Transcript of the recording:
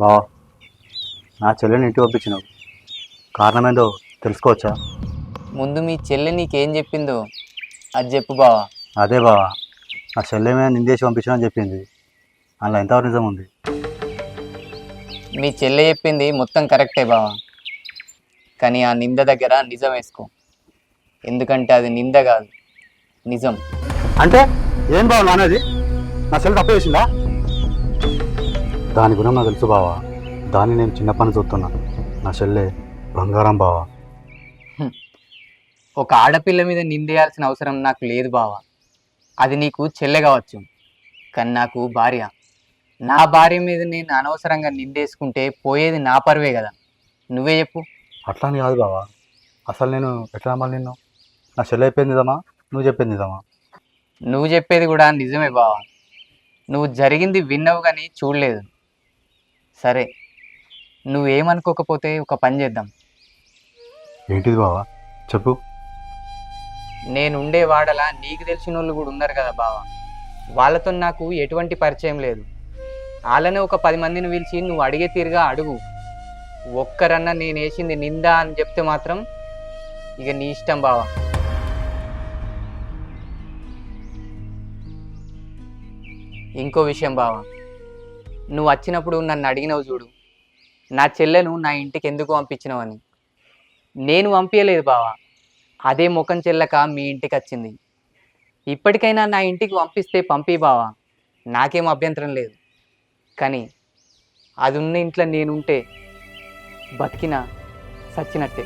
బావా నా చెల్లెని ఇంటికి పంపించినావు. కారణం ఏందో తెలుసుకోవచ్చా? ముందు మీ చెల్లె నీకేం చెప్పిందో అది చెప్పు బావా. అదే బావా నా చెల్లె మీద నిందేసి పంపించిన చెప్పింది. అందులో ఎంతవరకు నిజం ఉంది? మీ చెల్లె చెప్పింది మొత్తం కరెక్టే బావా. కానీ ఆ నింద దగ్గర నిజం వేసుకో. ఎందుకంటే అది నింద కాదు నిజం. అంటే ఏం బావ నానేది నా చెల్లె తప్పు చేసిందా? దాని గురించి నాకు తెలుసు బావా. దాన్ని నేను చిన్న పని చూస్తున్నా. నా చెల్లె బంగారం బావా. ఒక ఆడపిల్ల మీద నిందేయాల్సిన అవసరం నాకు లేదు బావా. అది నీకు చెల్లె కావచ్చు. కానీ నాకు భార్య. నా భార్య మీద నేను అనవసరంగా నిందేసుకుంటే పోయేది నా పరువే కదా. నువ్వే చెప్పు. అట్లా కాదు బావా. అసలు నేను ఎట్లా నమ్మాలి నిన్ను? నా చెల్లె చెప్పింది నిజమా? నువ్వు చెప్పింది నిజమా? నువ్వు చెప్పేది కూడా నిజమే బావా. నువ్వు జరిగింది విన్నావు కానీ చూడలేదు. సరే నువ్వేమనుకోకపోతే ఒక పని చేద్దాం. ఏంటిది బావా? చెప్పు. నేను ఉండే వాడలా నీకు తెలిసిన వాళ్ళు కూడా ఉన్నారు కదా బావా. వాళ్ళతో నాకు ఎటువంటి పరిచయం లేదు. వాళ్ళనే ఒక పది మందిని పిలిచి నువ్వు అడిగే తీరుగా అడుగు. ఒక్కరన్నా నేను వేసింది నిందా అని చెప్తే మాత్రం ఇక నీ ఇష్టం బావా. ఇంకో విషయం బావా. నువ్వు వచ్చినప్పుడు నన్ను అడిగినవు చూడు. నా చెల్లెను నా ఇంటికి ఎందుకు పంపించినావని నేను పంపించలేదు బావా. అదే ముఖం చెల్లక మీ ఇంటికి వచ్చింది. ఇప్పటికైనా నా ఇంటికి పంపిస్తే పంపి బావా. నాకేం అభ్యంతరం లేదు. కానీ అది ఉన్న ఇంట్లో నేనుంటే బతికినా సచ్చినట్టే.